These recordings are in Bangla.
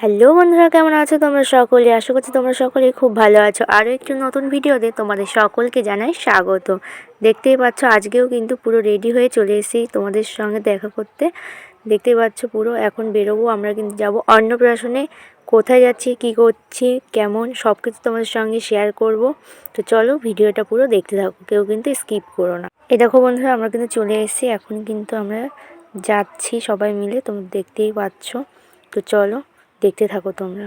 হ্যালো বন্ধুরা, কেমন আছো তোমরা সকলে? আশা করছি তোমরা সকলে খুব ভালো আছো। আরও একটি নতুন ভিডিওতে তোমাদের সকলকে জানাই স্বাগত। দেখতেই পাচ্ছ, আজকেও কিন্তু পুরো রেডি হয়ে চলে এসেছি তোমাদের সঙ্গে দেখা করতে। দেখতেই পাচ্ছ পুরো এখন বেরোবো, আমরা কিন্তু যাব অন্নপ্রাশনে। কোথায় যাচ্ছি, কি করছি, কেমন সব কিছু তোমাদের সঙ্গে শেয়ার করব। তো চলো ভিডিওটা পুরো দেখতে থাকো, কেউ কিন্তু স্কিপ করো না। এ দেখো বন্ধুরা, আমরা কিন্তু চলে এসেছি, এখন কিন্তু আমরা যাচ্ছি সবাই মিলে, তোমরা দেখতেই পাচ্ছ। তো চলো দেখতে থাকো তোমরা।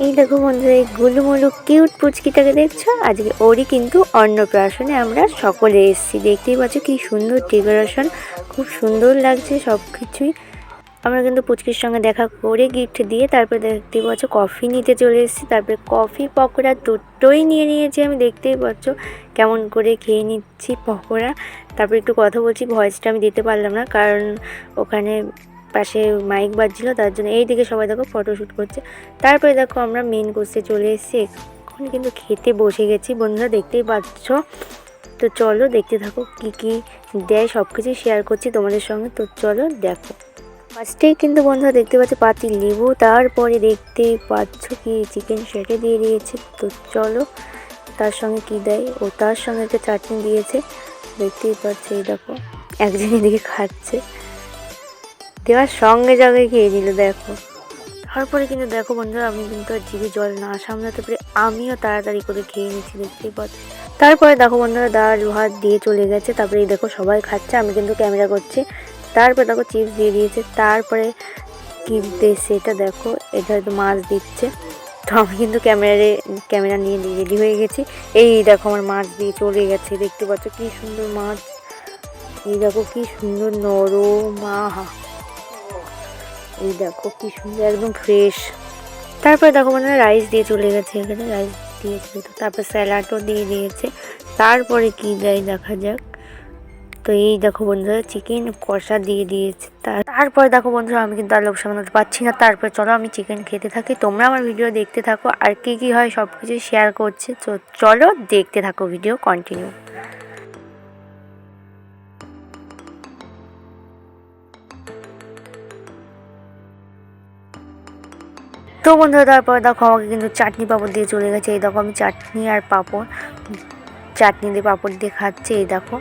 এই দেখো বন্ধুরা, এই গুলুমুলু কিউট পুচকিটাকে দেখছ? আজকে ওরই কিন্তু অন্নপ্রাশনে আমরা সকলে এসেছি। দেখতেই পাচ্ছ কি সুন্দর ডেকোরেশন খুব সুন্দর লাগছে সব কিছুই আমরা কিন্তু পুচকির সঙ্গে দেখা করে গিফট দিয়ে তারপরে দেখতে পাচ্ছ কফি নিতে চলে এসেছি। তারপরে কফি পকোড়া দুটোই নিয়ে নিয়েছি আমি। দেখতেই পাচ্ছ কেমন করে খেয়ে নিচ্ছি পকোড়া। তারপরে একটু কথা বলছি ভয়েসটা আমি দিতে পারলাম না, কারণ ওখানে পাশে মাইক বাজছিল, তার জন্য এই দিকে সবাই দেখো ফটোশ্যুট করছে। তারপরে দেখো আমরা মেন কোর্সে চলে এসেছি। এখন কিন্তু খেতে বসে গেছি, বন্ধুরা দেখতেই পাচ্ছ। তো চলো দেখতে থাকো কি কি দেয় সব কিছু শেয়ার করছি তোমাদের সঙ্গে। তো চলো দেখো। ফার্স্টেই কিন্তু বন্ধুরা দেখতে পাচ্ছ পাতি লেবু, তারপরে দেখতেই পাচ্ছ কি চিকেন সেটে দিয়ে দিয়েছে। তো চলো তার সঙ্গে কি দেয়? ও তার সঙ্গে একটা চাটনি দিয়েছে। দেখতেই পাচ্ছ এই দেখো, একজন এদিকে খাচ্ছে। দেওয়ার সঙ্গে সঙ্গে খেয়ে নিল, দেখো। তারপরে কিন্তু দেখো বন্ধুরা, আমি কিন্তু আর জিভে জল না সামলাতে পারি আমিও তাড়াতাড়ি করে খেয়ে নিচ্ছি দেখতেই পাচ্ছি। তারপরে দেখো বন্ধুরা ডাল ভাত দিয়ে চলে গেছে। তারপরে দেখো সবাই খাচ্ছে, আমি কিন্তু ক্যামেরা করছি। তারপরে দেখো চিপস দিয়ে দিয়েছে। তারপরে কি দিয়েছে এটা দেখো, এটা হয়তো মাছ দিচ্ছে। তো আমি কিন্তু ক্যামেরারে ক্যামেরা নিয়ে রেডি হয়ে গেছি। এই দেখো আমার মাছ দিয়ে চলে গেছে, দেখতে পাচ্ছ কি সুন্দর মাছ। এই দেখো কি সুন্দর নরম, আহা। এই দেখো কি সুন্দর, একদম ফ্রেশ তারপরে দেখো মানে রাইস দিয়ে চলে গেছে এখানে রাইস দিয়েছে তো তারপর স্যালাডও দিয়ে দিয়েছে। তারপরে কি দেয় দেখা যাক। তো এই দেখো বন্ধুরা চিকেন কষা দিয়ে দিয়েছে। তার- তারপরে দেখো বন্ধুরা, আমি কিন্তু আর লোক সামলাতে পারছি না। তারপর চলো আমি চিকেন খেতে থাকি। তোমরা আমার ভিডিও দেখতে থাকো। আর কি কি হয় সব কিছু শেয়ার করছে। তো চলো দেখতে থাকো ভিডিও কন্টিনিউ তো বন্ধুরা, তারপরে দেখো আমাকে কিন্তু চাটনি পাঁপড় দিয়ে চলে গেছে। এই দেখো আমি চাটনি আর পাঁপড়, চাটনি দিয়ে পাঁপড় দিয়ে খাচ্ছি, এই দেখো।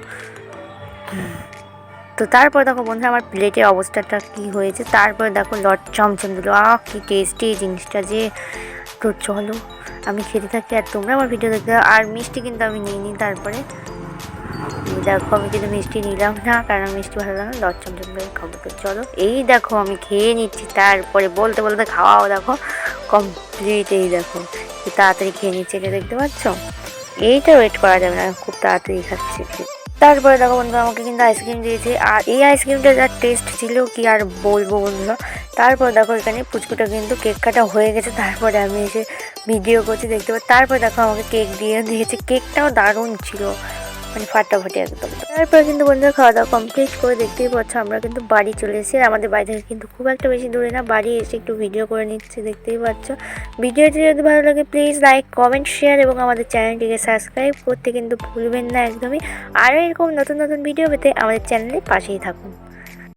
তো তারপর দেখো বন্ধুরা, আমার প্লেটের অবস্থাটা কি হয়েছে? তারপরে দেখো লট চমচম দিল। আহ, কি টেস্টি এই জিনিসটা যে। তো চলো, আমি খেতে থাকি আর তোমরা আমার ভিডিও দেখতে আর মিষ্টি কিন্তু আমি নিইনি তারপরে। এই দেখো, আমি কিন্তু মিষ্টি নিলাম না, কারণ মিষ্টি ভালো লাগে চমচম করে খাব তো। চলো, এই দেখো, আমি খেয়ে নিচ্ছি, তারপরে বলতে বলতে খাওয়াও দেখো কমপ্লিট এই দেখো তাড়াতাড়ি খেয়ে নিচ্ছে এটা দেখতে পাচ্ছ? এইটা ওয়েট করা যাবে না, খুব তাড়াতাড়ি খাচ্ছি তারপরে দেখো বন্ধুরা, আমাকে কিন্তু আইসক্রিম দিয়েছে, আর এই আইসক্রিমটা যার টেস্ট ছিল, কি আর বলব বন্ধুরা? তারপর দেখো, এখানে পুচকুটা কিন্তু কেক কাটা হয়ে গেছে, তারপরে আমি এসে ভিডিও করছি, দেখতে পাচ্ছি? তারপর দেখো, আমাকে কেক দিয়ে দিয়েছে কেকটাও দারুণ ছিল। মানে ফাটাফাটি একদম। তারপর কিন্তু বন্ধুরা খাওয়া দাওয়া কমপ্লিট করে দেখতেই পাচ্ছ, আমরা কিন্তু বাড়ি চলে এসেছি। আর আমাদের বাড়ি থেকে কিন্তু খুব একটা বেশি দূরে না, বাড়ি এসে একটু ভিডিও করে নিচ্ছে, দেখতেই পাচ্ছ। ভিডিওটি যদি ভালো লাগে প্লিজ লাইক কমেন্ট শেয়ার এবং আমাদের চ্যানেলটিকে সাবস্ক্রাইব করতে কিন্তু ভুলবেন না একদমই। আরও এরকম নতুন নতুন ভিডিও পেতে আমাদের চ্যানেলের পাশেই থাকুন।